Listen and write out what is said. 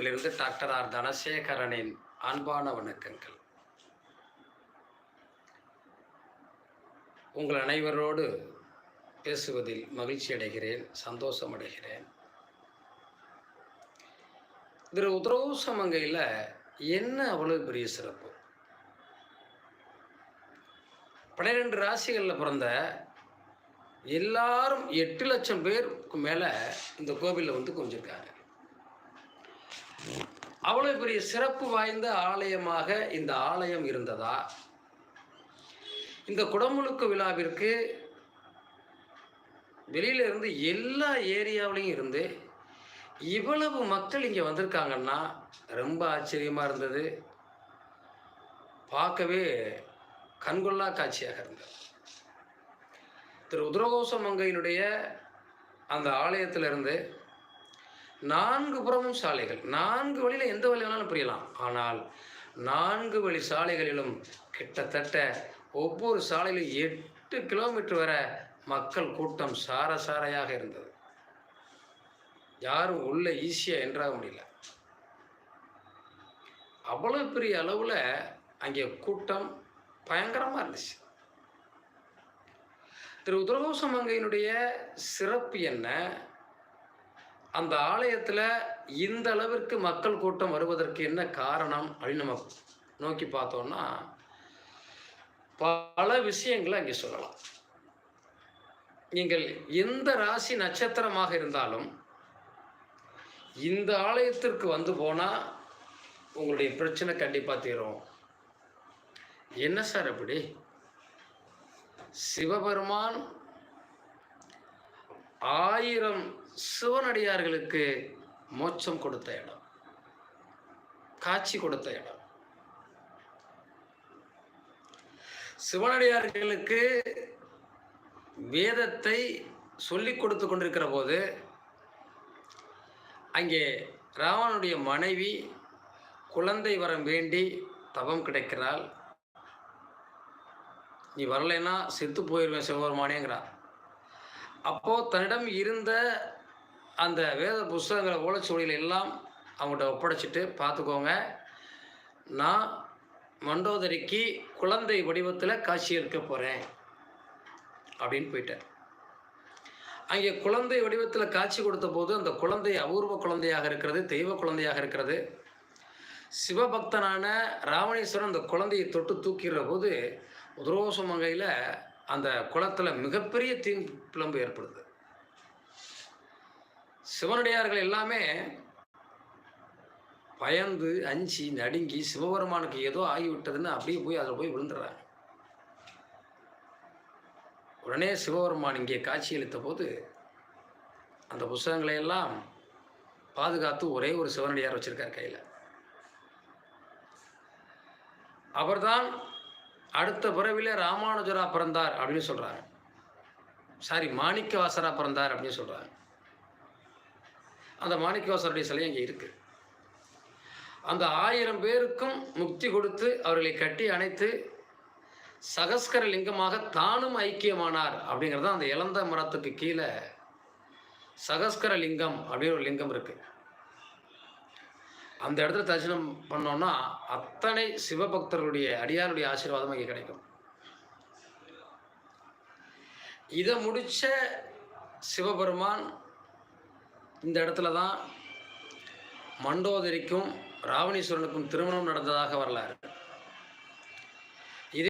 தாம்பரத்திலிருந்து doctor R தனசேகரனின் அன்பான வணக்கங்கள். உங்கள் அனைவரோடு பேசுவதில் மகிழ்ச்சி அடைகிறேன் சந்தோஷம் அடைகிறேன். திரு உத்தரவுசமங்கையில் என்ன அவ்வளவு பெரிய சிறப்பு? பன்னிரெண்டு ராசிகளில் பிறந்த எல்லாரும் எட்டு லட்சம் பேருக்கு மேலே இந்த கோவிலில் வந்து கொஞ்சிருக்காங்க அவ்வளோ பெரிய சிறப்பு வாய்ந்த ஆலயமாக இந்த ஆலயம் இருந்ததா? இந்த குடமுழுக்கு விழாவிற்கு வெளியில இருந்து எல்லா ஏரியாவிலையும் இருந்து இவ்வளவு மக்கள் இங்கே வந்திருக்காங்கன்னா ரொம்ப ஆச்சரியமாக இருந்தது. பார்க்கவே கண்கொள்ளா காட்சியாக இருந்தது. திரு உத்ரகோச மங்கையினுடைய அந்த ஆலயத்திலிருந்து நான்கு புறமும் சாலைகள். நான்கு வழியில் எந்த வழி வேணாலும் புரியலாம். ஆனால் நான்கு வழி சாலைகளிலும் கிட்டத்தட்ட ஒவ்வொரு சாலையிலும் எட்டு கிலோமீட்டர் வரை மக்கள் கூட்டம் சார சாரையாக இருந்தது. யாரும் உள்ள ஈஸியாக என்றாக முடியல. அவ்வளோ பெரிய அளவில் அங்கே கூட்டம் பயங்கரமாக இருந்துச்சு. திரு உத்தரகோச மங்கையினுடைய சிறப்பு என்ன? அந்த ஆலயத்தில் இந்த அளவிற்கு மக்கள் கூட்டம் வருவதற்கு என்ன காரணம் அப்படின்னு நம்ம நோக்கி பார்த்தோம்னா பல விஷயங்களை அங்கே சொல்லலாம். நீங்கள் எந்த ராசி நட்சத்திரமாக இருந்தாலும் இந்த ஆலயத்திற்கு வந்து போனால் உங்களுடைய பிரச்சனை கண்டிப்பாக தீரும். என்ன சார் அப்படி? சிவபெருமான் ஆயிரம் சிவனடியார்களுக்கு மோட்சம் கொடுத்த இடம். காட்சி கொடுத்த இடம். சிவனடியார்களுக்கு வேதத்தை சொல்லிக் கொடுத்து கொண்டிருக்கிற போது அங்கே ராவனுடைய மனைவி குழந்தை வரம் வேண்டி தவம் கிடைக்கிறாள். நீ வரலைன்னா செத்து போயிடுவேன் சிவபெருமானேங்கிறார். அப்போது தன்னிடம் இருந்த அந்த வேத புஸ்தகங்களை ஓலைச்சுவடிகள் எல்லாம் அவங்கள்ட்ட ஒப்படைச்சிட்டு பார்த்துக்கோங்க. நான் மண்டோதரிக்கு குழந்தை வடிவத்தில் காட்சி இருக்க போகிறேன் அப்படின்னு போயிட்டேன் அங்கே குழந்தை வடிவத்தில் காட்சி கொடுத்த போது அந்த குழந்தை அபூர்வ குழந்தையாக இருக்கிறது தெய்வ குழந்தையாக இருக்கிறது. சிவபக்தனான ராவணேஸ்வரன் அந்த குழந்தையை தொட்டு தூக்கிடுற போது உத்ரோசமங்கையில் அந்த குளத்தில் மிகப்பெரிய தீ பிளம்பு ஏற்படுது. சிவனடியார்கள் எல்லாமே பயந்து அஞ்சி நடுங்கி சிவபெருமானுக்கு ஏதோ ஆகிவிட்டதுன்னு அப்படியே போய் அதில் போய் விழுந்துடுறாங்க. உடனே சிவபெருமான் இங்கே காட்சியளித்த போது அந்த புஸ்தகங்களை எல்லாம் பாதுகாத்து ஒரே ஒரு சிவனடியார் வச்சிருக்கார் கையில். அவர்தான் அடுத்த பிறவில ராமானுஜரா பிறந்தார் அப்படின்னு சொல்கிறாங்க சாரி மாணிக்கவாசரா பிறந்தார் அப்படின்னு சொல்கிறாங்க அந்த மாணிக்கவாசருடைய சிலை அங்கே இருக்குது அந்த ஆயிரம் பேருக்கும் முக்தி கொடுத்து அவர்களை கட்டி அணைத்து சகஸ்கர லிங்கமாக தானும் ஐக்கியமானார் அப்படிங்கிறது தான் அந்த இளந்த மரத்துக்கு கீழே சகஸ்கர லிங்கம் அப்படின்னு ஒரு லிங்கம் இருக்குது அந்த இடத்துல தரிசனம் பண்ணோம்னா அத்தனை சிவபக்தர்களுடைய அடியாருடைய ஆசீர்வாதம் இங்கே கிடைக்கும். இதை முடித்த சிவபெருமான் இந்த இடத்துல தான் மண்டோதரிக்கும் ராவணீஸ்வரனுக்கும் திருமணம் நடந்ததாக வரலாறு.